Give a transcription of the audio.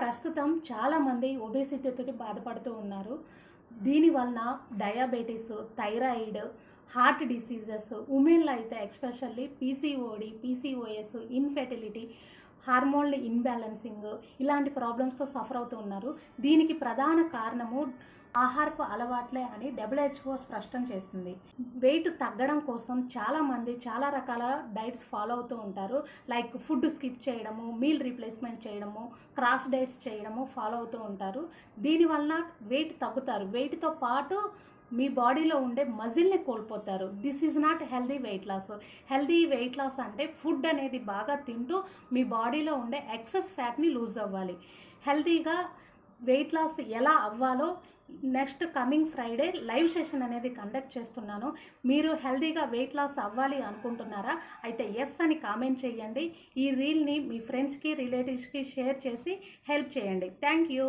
ప్రస్తుతం చాలామంది ఒబేసిటీతో బాధపడుతూ ఉన్నారు. దీనివలన డయాబెటీస్ థైరాయిడ్ హార్ట్ డిసీజెస్ ఉమెన్లో అయితే especially PCOD PCOS infertility hormone imbalancing ఇలాంటి ప్రాబ్లమ్స్తో సఫర్ అవుతూ ఉన్నారు. దీనికి ప్రధాన కారణము ఆహారపు అలవాట్లే అని డబ్ల్యూహెచ్ఓ స్పష్టం చేస్తుంది వెయిట్ తగ్గడం కోసం చాలామంది చాలా రకాల డైట్స్ ఫాలో అవుతూ ఉంటారు. లైక్ ఫుడ్ స్కిప్ చేయడము మీల్ రీప్లేస్మెంట్ చేయడము క్రాస్ డైట్స్ చేయడము ఫాలో అవుతూ ఉంటారు. దీనివలన వెయిట్ తగ్గుతారు. వెయిట్తో పాటు మీ బాడీలో ఉండే మజిల్ని కోల్పోతారు. This is not healthy weight loss. Healthy weight loss అంటే ఫుడ్ అనేది బాగా తింటూ మీ బాడీలో ఉండే ఎక్సెస్ ఫ్యాట్ని లూజ్ అవ్వాలి. హెల్దీగా వెయిట్ లాస్ ఎలా అవ్వాలో next coming Friday live session అనేది కండక్ట్ చేస్తున్నాను. మీరు హెల్దీగా వెయిట్ లాస్ అవ్వాలి అనుకుంటున్నారా? అయితే ఎస్ అని కామెంట్ చేయండి. ఈ రీల్ని మీ ఫ్రెండ్స్కి రిలేటివ్స్కి షేర్ చేసి హెల్ప్ చేయండి. Thank you